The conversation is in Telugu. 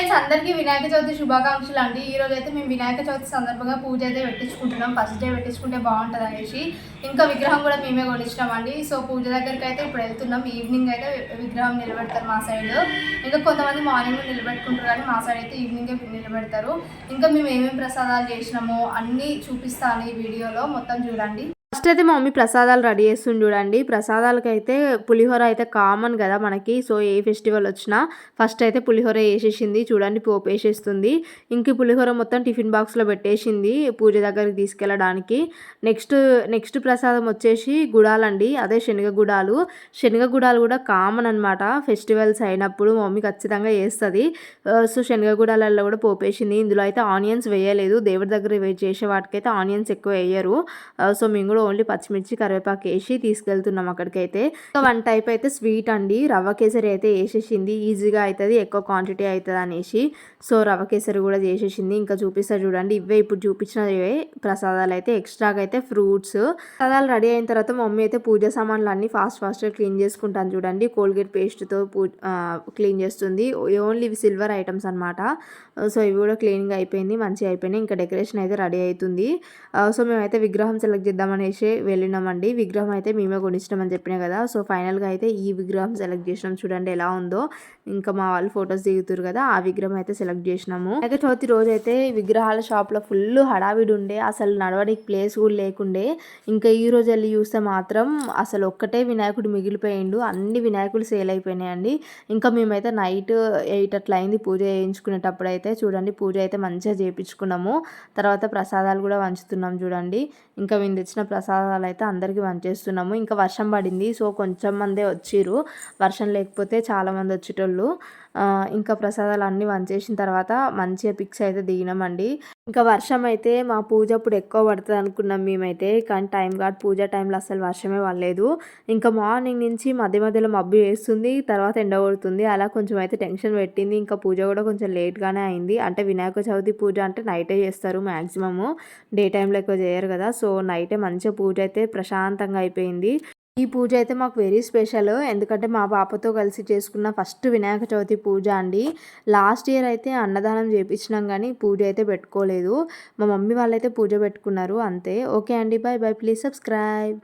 ఫ్రెండ్స్ అందరికీ వినాయక చవితి శుభాకాంక్షలు అండి. ఈ రోజు అయితే మేము వినాయక చవితి సందర్భంగా పూజ అయితే పెట్టించుకుంటున్నాం. ఫస్ట్ డే పెట్టించుకుంటే బాగుంటుంది అనేసి. ఇంకా విగ్రహం కూడా మేమే కొనిచ్చినామండి. సో పూజ దగ్గరికి అయితే ఇప్పుడు వెళ్తున్నాం. ఈవినింగ్ అయితే విగ్రహం నిలబెడతారు మా సైడ్ ఇంకా కొంతమంది మార్నింగ్ నిలబెట్టుకుంటారు కానీ మా సైడ్ అయితే ఈవినింగే నిలబెడతారు. ఇంకా మేము ఏమేమి ప్రసాదాలు చేసినామో అన్నీ చూపిస్తాను ఈ వీడియోలో మొత్తం చూడండి. ఫస్ట్ అయితే మా మమ్మీ ప్రసాదాలు రెడీ చేస్తుంది చూడండి. ప్రసాదాలకి అయితే పులిహోర అయితే కామన్ కదా మనకి. సో ఏ ఫెస్టివల్ వచ్చినా ఫస్ట్ అయితే పులిహోర వేసేసింది. చూడండి పోపు వేసేస్తుంది. ఇంక పులిహోర మొత్తం టిఫిన్ బాక్స్లో పెట్టేసింది పూజ దగ్గరికి తీసుకెళ్ళడానికి. నెక్స్ట్ నెక్స్ట్ ప్రసాదం వచ్చేసి గుడాలండి. అదే శనగ గుడాలు. శనగ గుడాలు కూడా కామన్ అనమాట ఫెస్టివల్స్ అయినప్పుడు మా మమ్మీ ఖచ్చితంగా వేస్తుంది సో శనగ గుడాలలో కూడా పోపేసింది ఇందులో అయితే ఆనియన్స్ వేయలేదు. దేవుడి దగ్గర వే- చేసే వాటికైతే ఆనియన్స్ ఎక్కువ వేయరు. సో మేము కూడా ఓన్లీ పచ్చిమిర్చి కరివేపాకు వేసి తీసుకెళ్తున్నాం అక్కడికైతే. వన్ టైప్ అయితే స్వీట్ అండి. రవ్వ కేసరి అయితే వేసేసింది. ఈజీగా అవుతుంది ఎక్కువ క్వాంటిటీ అవుతుంది అనేసి సో రవ్వ కేసరి కూడా చేసేసింది. ఇంకా చూపిస్తా చూడండి. ఇవే ఇప్పుడు చూపించినవే. ప్రసాదాలు అయితే ఎక్స్ట్రాగా అయితే ఫ్రూట్స్. ప్రసాదాలు రెడీ అయిన తర్వాత మమ్మీ అయితే పూజ సామాన్లు అన్ని ఫాస్ట్ ఫాస్ట్గా క్లీన్ చేసుకుంటాను చూడండి. కోల్గేట్ పేస్ట్తో పూ క్లీన్ చేస్తుంది. ఓన్లీ ఇవి సిల్వర్ ఐటమ్స్ అనమాట సో ఇవి కూడా క్లీన్గా అయిపోయింది మంచిగా అయిపోయినాయి. ఇంకా డెకరేషన్ అయితే రెడీ అవుతుంది. సో మేమైతే విగ్రహం సెలెక్ట్ చేద్దామనేసి వెళ్ళినామండి. విగ్రహం అయితే మేమే కొనిచ్చినామని చెప్పినా కదా. సో ఫైనల్గా అయితే ఈ విగ్రహం సెలెక్ట్ చేసినాం. చూడండి ఎలా ఉందో. ఇంకా మా వాళ్ళు ఫొటోస్ దిగుతారు కదా. ఆ విగ్రహం అయితే సెలెక్ట్ చేసినాము. అయితే చవితి రోజు అయితే విగ్రహాల షాప్లో ఫుల్ హడావిడి ఉండే. అసలు నడవడానికి ప్లేస్ కూడా లేకుండే. ఇంకా ఈ రోజు వెళ్ళి చూస్తే మాత్రం అసలు ఒక్కటే వినాయకుడు మిగిలిపోయిండు. అన్ని వినాయకులు సేల్ అయిపోయినాయండి. ఇంకా మేమైతే నైట్ ఎయిట్ అట్లా అయింది పూజ చేయించుకునేటప్పుడు అయితే. చూడండి పూజ అయితే మంచిగా చేయించుకున్నాము. తర్వాత ప్రసాదాలు కూడా వంచుతున్నాం చూడండి. ఇంకా మేము తెచ్చిన ప్రసాదాలు అయితే అందరికీ పంచేస్తున్నాము ఇంకా వర్షం పడింది. సో కొంచెం మందే వచ్చిర్రు. వర్షం లేకపోతే చాలామంది వచ్చేటోళ్ళు. ఇంకా ప్రసాదాలు అన్నీ వంచేసిన తర్వాత మంచిగా పిక్స్ అయితే దిగినామండి. ఇంకా వర్షం అయితే మా పూజ అప్పుడు ఎక్కువ పడుతుంది అనుకున్నాం మేమైతే కానీ టైం కాదు. పూజ టైంలో అసలు వర్షమే పడలేదు. ఇంకా మార్నింగ్ నుంచి మధ్య మధ్యలో మబ్బు వేస్తుంది తర్వాత ఎండ కొడుతుంది. అలా కొంచెం అయితే టెన్షన్ పెట్టింది. ఇంకా పూజ కూడా కొంచెం లేట్గానే అయింది. అంటే వినాయక చవితి పూజ అంటే నైటే చేస్తారు మ్యాక్సిమము డే టైంలో ఎక్కువ చేయరు కదా. సో నైటే మంచిగా పూజ అయితే ప్రశాంతంగా అయిపోయింది. ఈ పూజ అయితే మాకు వెరీ స్పెషల్ ఎందుకంటే మా పాపతో కలిసి చేసుకున్న ఫస్ట్ వినాయక చవితి పూజ అండి. లాస్ట్ ఇయర్ అయితే అన్నదానం చేపించినాం కానీ పూజ అయితే పెట్టుకోలేదు. మా మమ్మీ వాళ్ళైతే పూజ పెట్టుకున్నారు అంతే. ఓకే అండి బాయ్ బాయ్ ప్లీజ్ సబ్స్క్రైబ్